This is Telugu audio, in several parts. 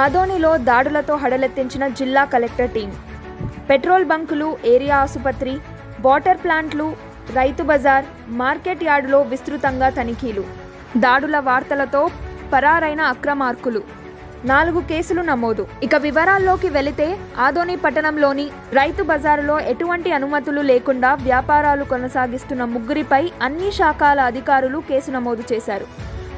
ఆదోనిలో దాడులతో హడలెత్తించిన జిల్లా కలెక్టర్ టీం. పెట్రోల్ బంకులు ఏరియా ఆసుపత్రి వాటర్ ప్లాంట్లు రైతు బజార్ మార్కెట్ యార్డులో విస్తృతంగా తనిఖీలు. దాడుల వార్తలతో పరారైన అక్రమార్కులు. నాలుగు కేసులు నమోదు. ఇక వివరాల్లోకి వెళితే ఆదోని పట్టణంలోని రైతు బజారులో ఎటువంటి అనుమతులు లేకుండా వ్యాపారాలు కొనసాగిస్తున్న ముగ్గురిపై అన్ని శాఖల అధికారులు కేసు నమోదు చేశారు.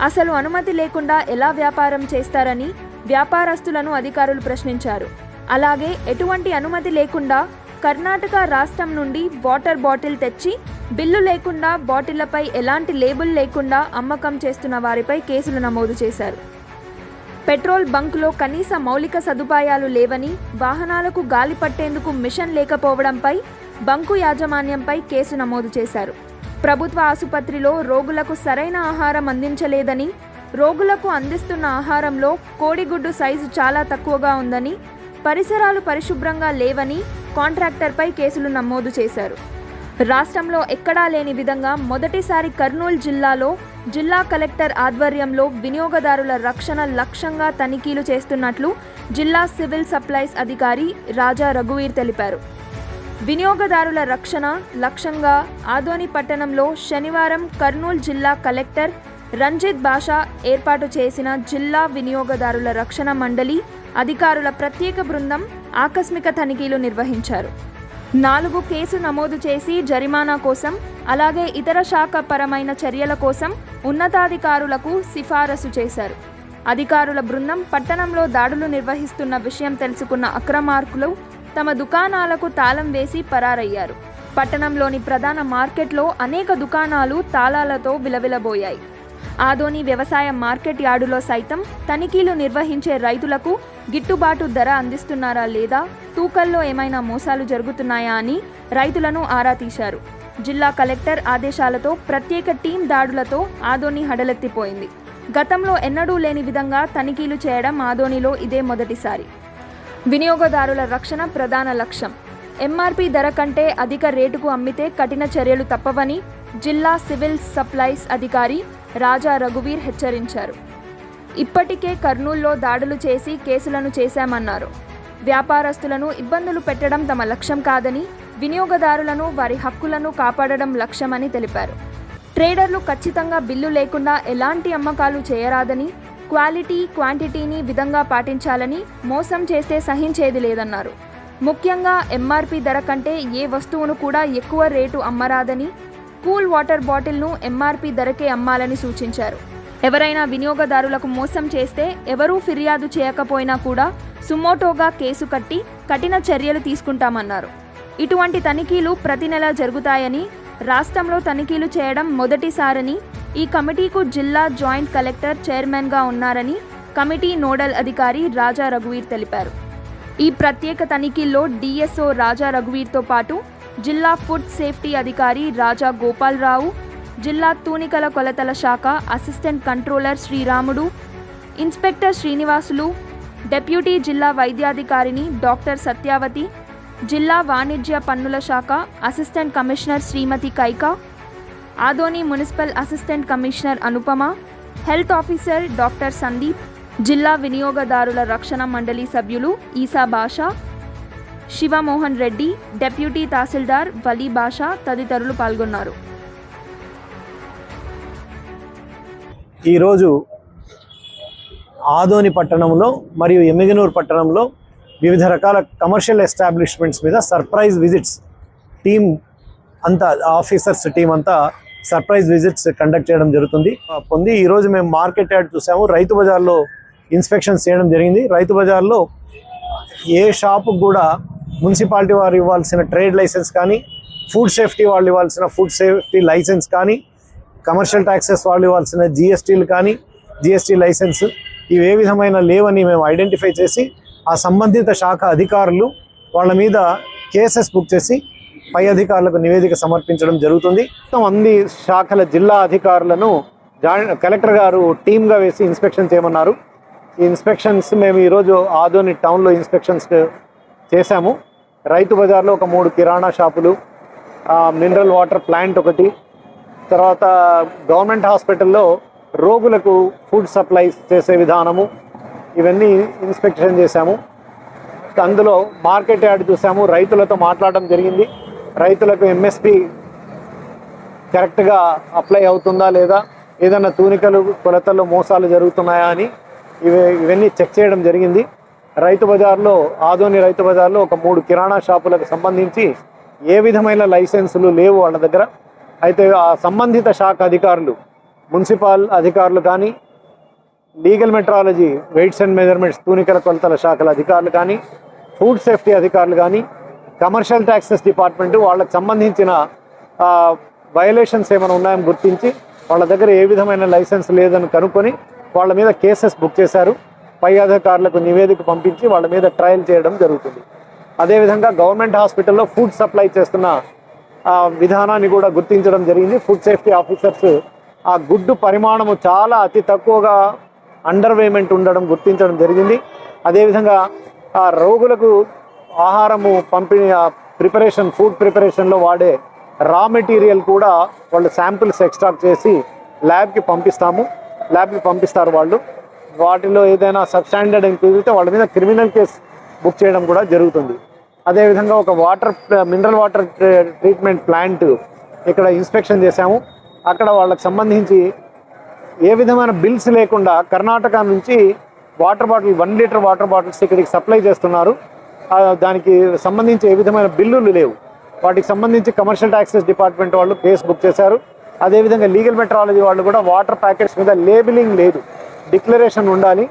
అసలు అనుమతి లేకుండా ఎలా వ్యాపారం చేస్తారని వ్యాపారస్తులను అధికారులు ప్రశ్నించారు. అలాగే ఎటువంటి అనుమతి లేకుండా కర్ణాటక రాష్ట్రం నుండి వాటర్ బాటిల్ తెచ్చి బిల్లు లేకుండా బాటిళ్ళపై ఎలాంటి లేబుల్ లేకుండా అమ్మకం చేస్తున్న వారిపై కేసులు నమోదు చేశారు. పెట్రోల్ బంక్లో కనీస మౌలిక సదుపాయాలు లేవని వాహనాలకు గాలి పట్టేందుకు మిషన్ లేకపోవడంపై బంకు యాజమాన్యంపై కేసు నమోదు చేశారు. ప్రభుత్వ ఆసుపత్రిలో రోగులకు సరైన ఆహారం అందించలేదని రోగులకు అందిస్తున్న ఆహారంలో కోడిగుడ్డు సైజు చాలా తక్కువగా ఉందని పరిసరాలు పరిశుభ్రంగా లేవని కాంట్రాక్టర్పై కేసులు నమోదు చేశారు. రాష్ట్రంలో ఎక్కడా లేని విధంగా మొదటిసారి కర్నూలు జిల్లాలో జిల్లా కలెక్టర్ ఆధ్వర్యంలో వినియోగదారుల రక్షణ లక్ష్యంగా తనిఖీలు చేస్తున్నట్లు జిల్లా సివిల్ సప్లైస్ అధికారి రాజా రఘువీర్ తెలిపారు. వినియోగదారుల రక్షణ లక్ష్యంగా ఆదోని పట్టణంలో శనివారం కర్నూలు జిల్లా కలెక్టర్ రంజిత్ బాషా ఏర్పాటు చేసిన జిల్లా వినియోగదారుల రక్షణ మండలి అధికారుల ప్రత్యేక బృందం ఆకస్మిక తనిఖీలు నిర్వహించారు. నాలుగు కేసు నమోదు చేసి జరిమానా కోసం అలాగే ఇతర శాఖపరమైన చర్యల కోసం ఉన్నతాధికారులకు సిఫారసు చేశారు. అధికారుల బృందం పట్టణంలో దాడులు నిర్వహిస్తున్న విషయం తెలుసుకున్న అక్రమార్కులు తమ దుకాణాలకు తాళం వేసి పరారయ్యారు. పట్టణంలోని ప్రధాన మార్కెట్లో అనేక దుకాణాలు తాళాలతో విలవిలబోయాయి. ఆదోని వ్యవసాయ మార్కెట్ యార్డులో సైతం తనిఖీలు నిర్వహించే రైతులకు గిట్టుబాటు ధర అందిస్తున్నారా లేదా? తూకల్లో ఏమైనా మోసాలు జరుగుతున్నాయా అని రైతులను ఆరా తీశారు. జిల్లా కలెక్టర్ ఆదేశాలతో ప్రత్యేక టీం దాడులతో ఆదోని హడలెత్తిపోయింది. గతంలో ఎన్నడూ లేని విధంగా తనిఖీలు చేయడం ఆదోనిలో ఇదే మొదటిసారి. వినియోగదారుల రక్షణ ప్రధాన లక్ష్యం. ఎంఆర్పి ధర కంటే అధిక రేటుకు అమ్మితే కఠిన చర్యలు తప్పవని జిల్లా సివిల్ సప్లైస్ అధికారి రాజా రఘువీర్ హెచ్చరించారు. ఇప్పటికే కర్నూల్లో దాడులు చేసి కేసులను చేశామన్నారు. వ్యాపారస్తులను ఇబ్బందులు పెట్టడం తమ లక్ష్యం కాదని వినియోగదారులను వారి హక్కులను కాపాడడం లక్ష్యమని తెలిపారు. ట్రేడర్లు ఖచ్చితంగా బిల్లు లేకుండా ఎలాంటి అమ్మకాలు చేయరాదని క్వాలిటీ క్వాంటిటీని విధంగా పాటించాలని మోసం చేస్తే సహించేది లేదన్నారు. ముఖ్యంగా ఎంఆర్పి ధర కంటే ఏ వస్తువును కూడా ఎక్కువ రేటు అమ్మరాదని కూల్ వాటర్ బాటిల్ను ఎంఆర్పి ధరకే అమ్మాలని సూచించారు. ఎవరైనా వినియోగదారులకు మోసం చేస్తే ఎవరూ ఫిర్యాదు చేయకపోయినా కూడా సుమోటోగా కేసు కట్టి కఠిన చర్యలు తీసుకుంటామన్నారు. ఇటువంటి తనిఖీలు ప్రతి నెల జరుగుతాయని రాష్ట్రంలో తనిఖీలు చేయడం మొదటిసారని ఈ కమిటీకు జిల్లా జాయింట్ కలెక్టర్ చైర్మన్గా ఉన్నారని కమిటీ నోడల్ అధికారి రాజా రఘువీర్ తెలిపారు. ఈ ప్రత్యేక తనిఖీల్లో డిఎస్ఓ రాజా రఘువీర్తో పాటు జిల్లా ఫుడ్ సేఫ్టీ అధికారి రాజా గోపాలరావు జిల్లా తూనికల కొలతల శాఖ assistant controller Sriramudu inspector Srinivasulu deputy జిల్లా వైద్యాధికారిని డాక్టర్ సత్యావతి జిల్లా వాణిజ్య పన్నుల శాఖ assistant commissioner Srimati Kaika Adoni municipal assistant commissioner Anupama health officer doctor Sandeep జిల్లా వినియోగదారుల రక్షణ మండలి సభ్యులు ఈసా బాషా శివమోహన్ రెడ్డి డెప్యూటీ తహసీల్దార్ వలీ బాషా తదితరులు పాల్గొన్నారు. ఈరోజు ఆదోని పట్టణంలో మరియు ఎమ్మిగనూరు పట్టణంలో వివిధ రకాల కమర్షియల్ ఎస్టాబ్లిష్మెంట్స్ మీద సర్ప్రైజ్ విజిట్స్ టీమ్ అంతా ఆఫీసర్స్ టీం అంతా సర్ప్రైజ్ విజిట్స్ కండక్ట్ చేయడం జరుగుతుంది. పొంది ఈరోజు మేము మార్కెట్ యార్డ్ చూసాము. రైతు బజార్లో ఇన్స్పెక్షన్స్ చేయడం జరిగింది. రైతు బజార్లో ఏ షాపు కూడా మున్సిపాలిటీ వారు ఇవ్వాల్సిన ట్రేడ్ లైసెన్స్ కానీ ఫుడ్ సేఫ్టీ వాళ్ళు ఇవ్వాల్సిన ఫుడ్ సేఫ్టీ లైసెన్స్ కానీ కమర్షియల్ ట్యాక్సెస్ వాళ్ళు ఇవ్వాల్సిన జిఎస్టీలు కానీ జిఎస్టీ లైసెన్స్ ఇవి ఏ విధమైన లేవని మేము ఐడెంటిఫై చేసి ఆ సంబంధిత శాఖ అధికారులు వాళ్ళ మీద కేసెస్ బుక్ చేసి పై అధికారులకు నివేదిక సమర్పించడం జరుగుతుంది. మొత్తం అన్ని శాఖల జిల్లా అధికారులను కలెక్టర్ గారు టీమ్గా వేసి ఇన్స్పెక్షన్ చేయమన్నారు. ఈ ఇన్స్పెక్షన్స్ మేము ఈరోజు ఆదోని టౌన్లో ఇన్స్పెక్షన్స్ చేశాము. రైతు బజార్లో ఒక మూడు కిరాణా షాపులు మినరల్ వాటర్ ప్లాంట్ ఒకటి తర్వాత గవర్నమెంట్ హాస్పిటల్లో రోగులకు ఫుడ్ సప్లై చేసే విధానము ఇవన్నీ ఇన్స్పెక్షన్ చేశాము. అందులో మార్కెట్ యార్డ్ చూసాము రైతులతో మాట్లాడడం జరిగింది. రైతులకు ఎంఎస్పి కరెక్ట్గా అప్లై అవుతుందా లేదా ఏదైనా తూనికలు కొలతల్లో మోసాలు జరుగుతున్నాయా అని ఇవి ఇవన్నీ చెక్ చేయడం జరిగింది. రైతు బజార్లో ఆదోని రైతు బజార్లో ఒక మూడు కిరాణా షాపులకు సంబంధించి ఏ విధమైన లైసెన్సులు లేవు వాళ్ళ దగ్గర. అయితే ఆ సంబంధిత శాఖ అధికారులు మున్సిపల్ అధికారులు కానీ legal metrology weights and measurements తూనికల కొలతల శాఖల అధికారులు కానీ ఫుడ్ సేఫ్టీ అధికారులు కానీ కమర్షియల్ ట్యాక్సెస్ డిపార్ట్మెంట్ వాళ్ళకి సంబంధించిన వయలేషన్స్ ఏమైనా ఉన్నాయని గుర్తించి వాళ్ళ దగ్గర ఏ విధమైన లైసెన్స్ లేదని కనుక్కొని వాళ్ళ మీద కేసెస్ బుక్ చేశారు. పై అధికారులకు నివేదిక పంపించి వాళ్ళ మీద ట్రయల్ చేయడం జరుగుతుంది. అదేవిధంగా గవర్నమెంట్ హాస్పిటల్లో ఫుడ్ సప్లై చేస్తున్న విధానాన్ని కూడా గుర్తించడం జరిగింది. ఫుడ్ సేఫ్టీ ఆఫీసర్స్ ఆ గుడ్డు పరిమాణము చాలా అతి తక్కువగా అండర్వేమెంట్ ఉండడం గుర్తించడం జరిగింది. అదేవిధంగా ఆ రోగులకు ఆహారము పంపిణీ ప్రిపరేషన్ ఫుడ్ ప్రిపరేషన్లో వాడే రా మెటీరియల్ కూడా వాళ్ళు శాంపిల్స్ ఎక్స్ట్రాక్ట్ చేసి ల్యాబ్కి పంపిస్తాము. ల్యాబ్కి పంపిస్తారు వాళ్ళు. వాటిలో ఏదైనా సబ్స్టాండర్డ్ అని కుదిరితే వాళ్ళ మీద క్రిమినల్ కేసు బుక్ చేయడం కూడా జరుగుతుంది. అదేవిధంగా ఒక water mineral water treatment plant ఇక్కడ ఇన్స్పెక్షన్ చేశాము. అక్కడ వాళ్ళకి సంబంధించి ఏ విధమైన బిల్స్ లేకుండా కర్ణాటక నుంచి water bottle one litre water bottles ఇక్కడికి సప్లై చేస్తున్నారు. దానికి సంబంధించి ఏ విధమైన బిల్లులు లేవు. వాటికి సంబంధించి కమర్షియల్ ట్యాక్సెస్ డిపార్ట్మెంట్ వాళ్ళు కేసు బుక్ చేశారు. అదేవిధంగా లీగల్ మెట్రాలజీ వాళ్ళు కూడా వాటర్ ప్యాకెట్స్ మీద లేబిలింగ్ లేదు. డిక్లరేషన్ ఉండాలి.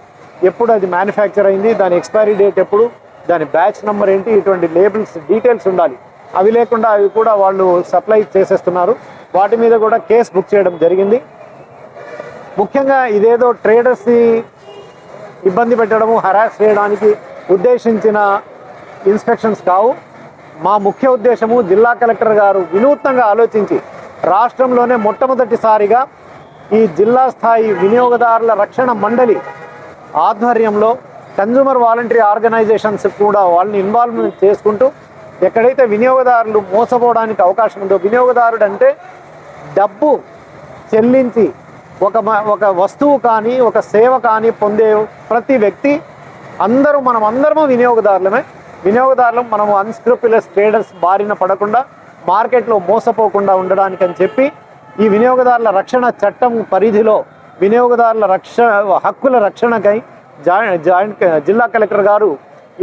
ఎప్పుడు అది మ్యానుఫ్యాక్చర్ అయింది దాని ఎక్స్పైరీ డేట్ ఎప్పుడు దాని బ్యాచ్ నెంబర్ ఏంటి ఇటువంటి లేబుల్స్ డీటెయిల్స్ ఉండాలి. అవి లేకుండా అవి కూడా వాళ్ళు సప్లై చేసేస్తున్నారు. వాటి మీద కూడా కేసు బుక్ చేయడం జరిగింది. ముఖ్యంగా ఇదేదో ట్రేడర్స్ని ఇబ్బంది పెట్టడము హరాస్ చేయడానికి ఉద్దేశించిన ఇన్స్పెక్షన్స్ కావు. మా ముఖ్య ఉద్దేశము జిల్లా కలెక్టర్ గారు వినూత్నంగా ఆలోచించి రాష్ట్రంలోనే మొట్టమొదటిసారిగా ఈ జిల్లా స్థాయి వినియోగదారుల రక్షణ మండలి ఆధ్వర్యంలో కన్జ్యూమర్ వాలంటరీ ఆర్గనైజేషన్స్ కూడా వాళ్ళని ఇన్వాల్వ్మెంట్ చేసుకుంటూ ఎక్కడైతే వినియోగదారులు మోసపోవడానికి అవకాశం ఉందో వినియోగదారుడు అంటే డబ్బు చెల్లించి ఒక మ- ఒక వస్తువు కానీ ఒక సేవ కానీ పొందే ప్రతి వ్యక్తి అందరూ మనం అందరము వినియోగదారులమే. వినియోగదారులం మనము అన్స్క్రూపులస్ ట్రేడర్స్ బారిన పడకుండా మార్కెట్లో మోసపోకుండా ఉండడానికి అని చెప్పి ఈ వినియోగదారుల రక్షణ చట్టం పరిధిలో వినియోగదారుల రక్షణ హక్కుల రక్షణకై జాయింట్ జాయింట్ జిల్లా కలెక్టర్ గారు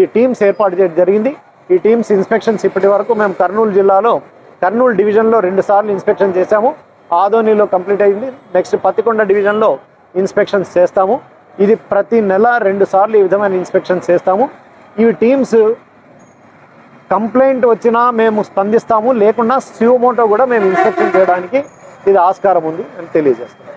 ఈ టీమ్స్ ఏర్పాటు చేయడం జరిగింది. ఈ టీమ్స్ ఇన్స్పెక్షన్స్ ఇప్పటి వరకు మేము కర్నూలు జిల్లాలో కర్నూలు డివిజన్లో రెండు సార్లు ఇన్స్పెక్షన్ చేశాము. ఆదోనిలో కంప్లీట్ అయింది. నెక్స్ట్ పత్తికొండ డివిజన్లో ఇన్స్పెక్షన్స్ చేస్తాము. ఇది ప్రతి నెల రెండు సార్లు ఈ విధమైన ఇన్స్పెక్షన్స్ చేస్తాము. ఈ టీమ్స్ కంప్లైంట్ వచ్చినా మేము స్పందిస్తాము. లేకుండా సియోమోటో కూడా మేము ఇన్స్పెక్షన్ చేయడానికి ఇది ఆస్కారం ఉంది అని తెలియజేస్తాను